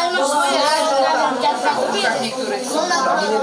Alma swoje, a ja nie Można było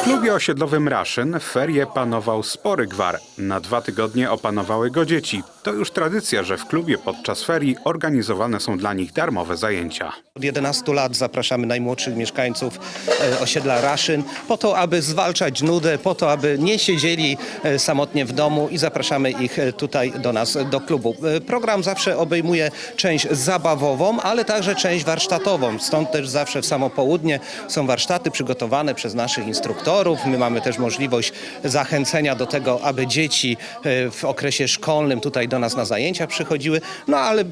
W klubie osiedlowym Raszyn w ferie panował spory gwar. Na dwa tygodnie opanowały go dzieci. To już tradycja, że w klubie podczas ferii organizowane są dla nich darmowe zajęcia. Od 11 lat zapraszamy najmłodszych mieszkańców e, osiedla Raszyn po to, aby zwalczać nudę, po to, aby nie siedzieli e, samotnie w domu i zapraszamy ich e, tutaj do nas, do klubu. E, Program zawsze obejmuje część zabawową, ale także część warsztatową. Stąd też zawsze w samo południe są warsztaty przygotowane przez naszych instruktorów. My mamy też możliwość zachęcenia do tego, aby dzieci e, w okresie szkolnym tutaj do nas na zajęcia przychodziły. No ale e,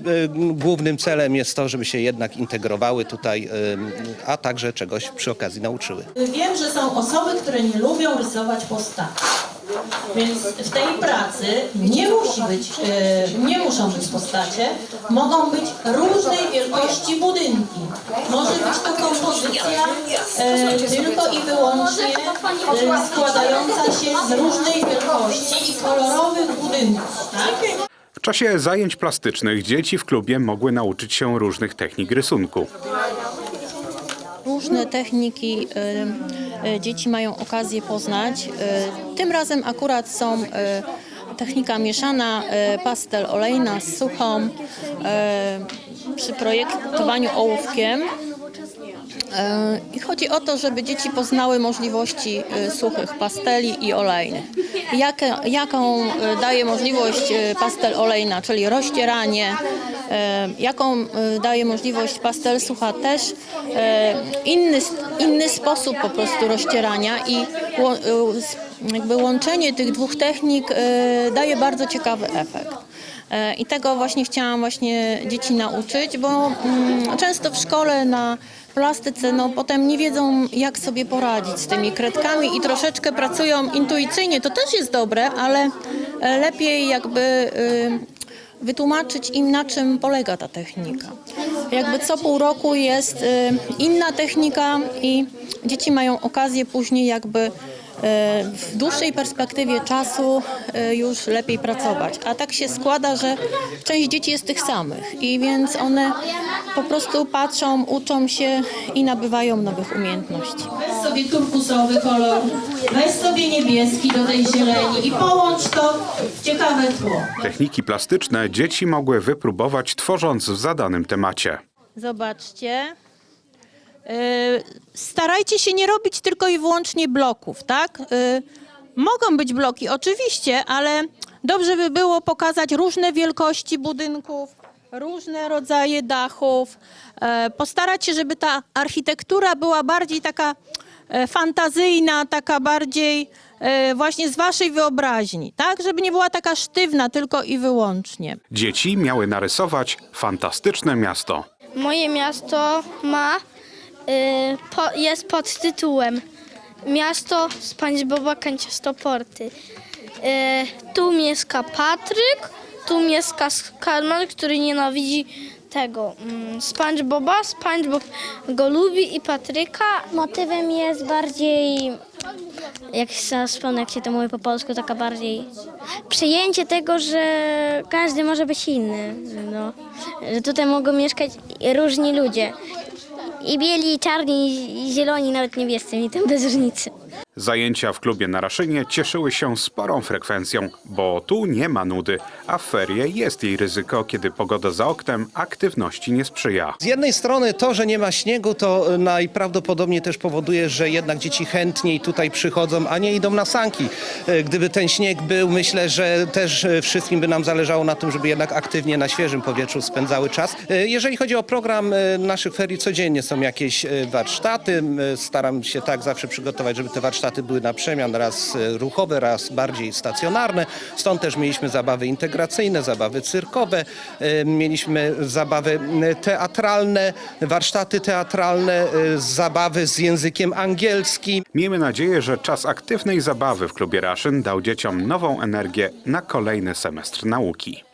głównym celem jest to, żeby się jednak integrowały tutaj, e, a także czegoś przy okazji nauczyły. Wiem, że są osoby, które nie lubią rysować postaci. Więc w tej pracy nie musi być, e, nie muszą być postacie, mogą być różnej wielkości budynki. Może być to kompozycja e, tylko i wyłącznie e, składająca się z różnej wielkości i kolorowych budynków. Tak? W czasie zajęć plastycznych dzieci w klubie mogły nauczyć się różnych technik rysunku. Różne techniki y, y, dzieci mają okazję poznać. Y, Tym razem akurat są technika mieszana, pastel olejna z suchą przy projektowaniu ołówkiem. Y, I chodzi o to, żeby dzieci poznały możliwości y, suchych pasteli i olejnych. Jakie, jaką y, daje możliwość pastel olejna, czyli rozcieranie, jaką daje możliwość pastel sucha też inny, inny sposób po prostu rozcierania i jakby łączenie tych dwóch technik daje bardzo ciekawy efekt. E, I tego właśnie chciałam właśnie dzieci nauczyć, bo mm, często w szkole na plastyce no, potem nie wiedzą jak sobie poradzić z tymi kredkami i troszeczkę pracują intuicyjnie. To też jest dobre, ale e, lepiej jakby y, wytłumaczyć im na czym polega ta technika. Jakby co pół roku jest y, inna technika i dzieci mają okazję później jakby w dłuższej perspektywie czasu e, już lepiej pracować. A tak się składa, że część dzieci jest tych samych i więc one po prostu patrzą, uczą się i nabywają nowych umiejętności. Weź sobie turkusowy kolor, weź sobie niebieski do tej zieleni i połącz to w ciekawe tło. Techniki plastyczne dzieci mogły wypróbować tworząc w zadanym temacie. Zobaczcie. E, Starajcie się nie robić tylko i wyłącznie bloków, tak? E, Mogą być bloki, oczywiście, ale dobrze by było pokazać różne wielkości budynków, różne rodzaje dachów. E, Postarać się, żeby ta architektura była bardziej taka fantazyjna, taka bardziej właśnie z waszej wyobraźni, tak? Żeby nie była taka sztywna tylko i wyłącznie. Dzieci miały narysować fantastyczne miasto. Moje miasto ma, po, jest pod tytułem Miasto SpongeBoba Kanciastoporty. Y, tu mieszka Patryk, tu mieszka Skarmel, który nienawidzi tego mm, SpongeBoba. SpongeBob go lubi i Patryka. Motywem jest bardziej, jak się wspomnę, jak się to mówi po polsku, taka bardziej przyjęcie tego, że każdy może być inny. No. Że tutaj mogą mieszkać różni ludzie. I bieli, i czarni, i zieloni, nawet niebiescy, mi tym bez różnicy. Zajęcia w klubie na Raszynie cieszyły się sporą frekwencją, bo tu nie ma nudy, a w ferie jest jej ryzyko, kiedy pogoda za oknem aktywności nie sprzyja. Z jednej strony to, że nie ma śniegu, to najprawdopodobniej też powoduje, że jednak dzieci chętniej tutaj przychodzą, a nie idą na sanki. Gdyby ten śnieg był, myślę, że też wszystkim by nam zależało na tym, żeby jednak aktywnie na świeżym powietrzu spędzały czas. Jeżeli chodzi o program naszych ferii, codziennie są jakieś warsztaty. Staram się tak zawsze przygotować, żeby te warsztaty były na przemian, raz e, ruchowe, raz bardziej stacjonarne. Stąd też mieliśmy zabawy integracyjne, zabawy cyrkowe, e, mieliśmy zabawy m, teatralne, warsztaty teatralne, e, zabawy z językiem angielskim. Miejmy nadzieję, że czas aktywnej zabawy w klubie Raszyn dał dzieciom nową energię na kolejny semestr nauki.